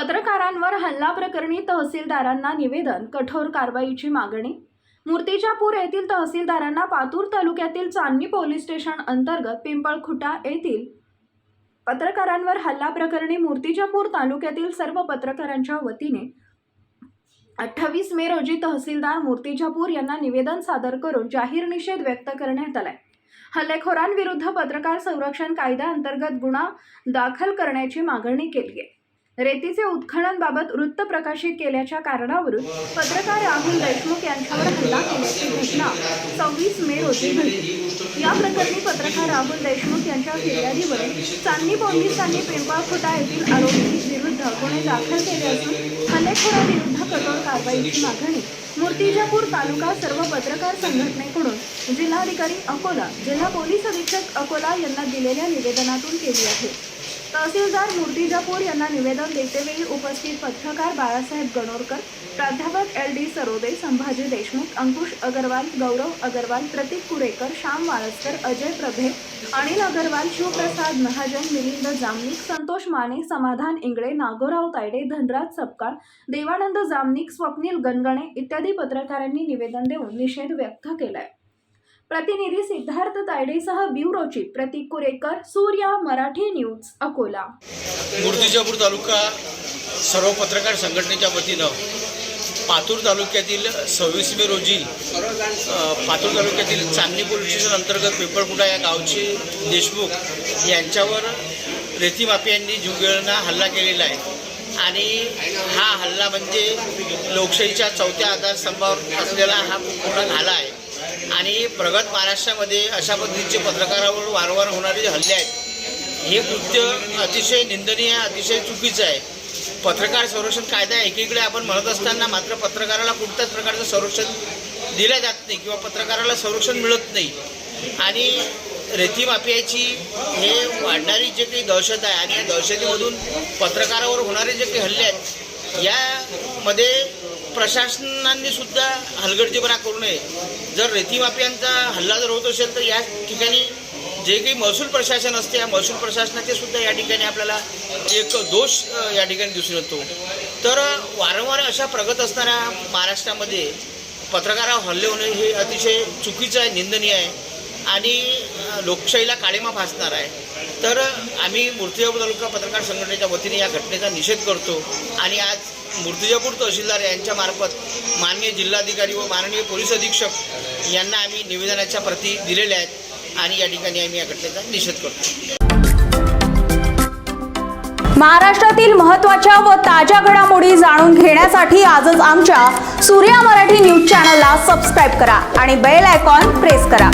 पत्रकारांवर हल्ला प्रकरणी तहसीलदारांना निवेदन कठोर कारवाईची मागणी? मूर्तिजापूर येथील तहसीलदारांना पातूर तालुक्यातील चांदणी पोलीस स्टेशन अंतर्गत पिंपळखुटा येथील पत्रकारांवर हल्ला प्रकरणी मूर्तिजापूर तालुक्यातील सर्व पत्रकारांच्या वतीने अठ्ठावीस मे रोजी तहसीलदार मूर्तिजापूर यांना निवेदन सादर करून जाहीर निषेध व्यक्त करण्यात आलाय. हल्लेखोरांविरुद्ध पत्रकार संरक्षण कायद्याअंतर्गत गुन्हा दाखल करण्याची मागणी केली आहे रेतीचे उत्खननबाबत वृत्त प्रकाशित केल्याच्या कारणावरून पत्रकार राहुल देशमुख यांच्यावर हल्ला केल्याची घटना सव्वीस मे रोजी घडली. या प्रकरणी पत्रकार राहुल देशमुख यांच्या फिर्यादीवर चांदणी पोलिसांनी पिंपळखुटा येथील आरोपी विरुद्ध गुन्हे दाखल केले असून हल्लेखोराविरुद्ध कठोर कारवाईची मागणी मूर्तिजापूर तालुका सर्व पत्रकार संघटनेकडून जिल्हाधिकारी अकोला जिल्हा पोलीस अधीक्षक अकोला यांना दिलेल्या निवेदनातून केली आहे. तहसीलदार मुर्तिजापूर यांना निवेदन देतेवेळी उपस्थित पत्रकार बाळासाहेब गणोरकर प्राध्यापक एल डी सरोदे संभाजी देशमुख अंकुश अगरवाल गौरव अगरवाल प्रतीक कुरेकर श्याम वाळस्कर अजय प्रभे अनिल अगरवाल शिवप्रसाद महाजन मिलिंद जामनिक संतोष माने समाधान इंगळे नागोराव तायडे धनराज सपकाळ देवानंद जामनिक स्वप्नील गणगणे इत्यादी पत्रकारांनी निवेदन देऊन निषेध व्यक्त केलाय. प्रतिनिधी सिद्धार्थ तायडेसह ब्युरोची प्रतीक कुरेकर सूर्या मराठी न्यूज अकोला. मूर्तिजापूर तालुका सर्व पत्रकार संघटनेच्या वतीनं पातूर तालुक्यातील सव्वीस मे रोजी पातूर तालुक्यातील चांदणी पोलीस स्टेशन अंतर्गत पिंपळकुटा या गावचे देशमुख यांच्यावर रेती माफियांनी जुंगेळना हल्ला केलेला आहे. आणि हा हल्ला म्हणजे लोकशाहीच्या चौथ्या आधारस्तंभावर असलेला हा खूप मोठा घाला आहे. आणि प्रगत महाराष्ट्रामध्ये अशा पद्धतीचे पत्रकारावर वारंवार होणारे जे हल्ले आहेत हे कृत्य अतिशय निंदनीय अतिशय चुकीचं आहे. पत्रकार संरक्षण कायदा एकीकडे आपण म्हणत असताना मात्र पत्रकाराला कुठल्याच प्रकारचं संरक्षण दिलं जात नाही किंवा पत्रकाराला संरक्षण मिळत नाही. आणि रेती माफियाची हे वाढणारी जे काही दहशत आहे आणि या दहशतीमधून पत्रकारावर होणारे जे काही हल्ले आहेत यामध्ये प्रशासनाने सुद्धा हलगर्जीपणा करू नये. जर रेतीमाफियांचा हल्ला जर होत असेल तर या ठिकाणी जे काही महसूल प्रशासन असते या महसूल प्रशासनाचे सुद्धा या ठिकाणी आपल्याला एक दोष या ठिकाणी दिसून येतो. तर वारंवार अशा प्रगत असणाऱ्या महाराष्ट्रामध्ये पत्रकारावर हल्ले होणे हे अतिशय चुकीचं आहे निंदनीय आहे. आणि लोकशाहीला काळीमा फासणार आहे. तर आम्ही मूर्तिजापूर तालुका पत्रकार संघटनेच्या वतीने या घटनेचा निषेध करतो आणि आज मूर्तिजापूर तहसीलदार यांच्यामार्फत माननीय जिल्हाधिकारी व माननीय पोलीस अधीक्षक यांना आम्ही निवेदनाच्या प्रती दिलेल्या आहेत आणि या ठिकाणी आम्ही या घटनेचा निषेध करतो. महाराष्ट्रातील महत्त्वाच्या व ताज्या घडामोडी जाणून घेण्यासाठी आजच आमच्या सूर्या मराठी न्यूज चॅनलला सबस्क्राईब करा आणि बेल आयकॉन प्रेस करा.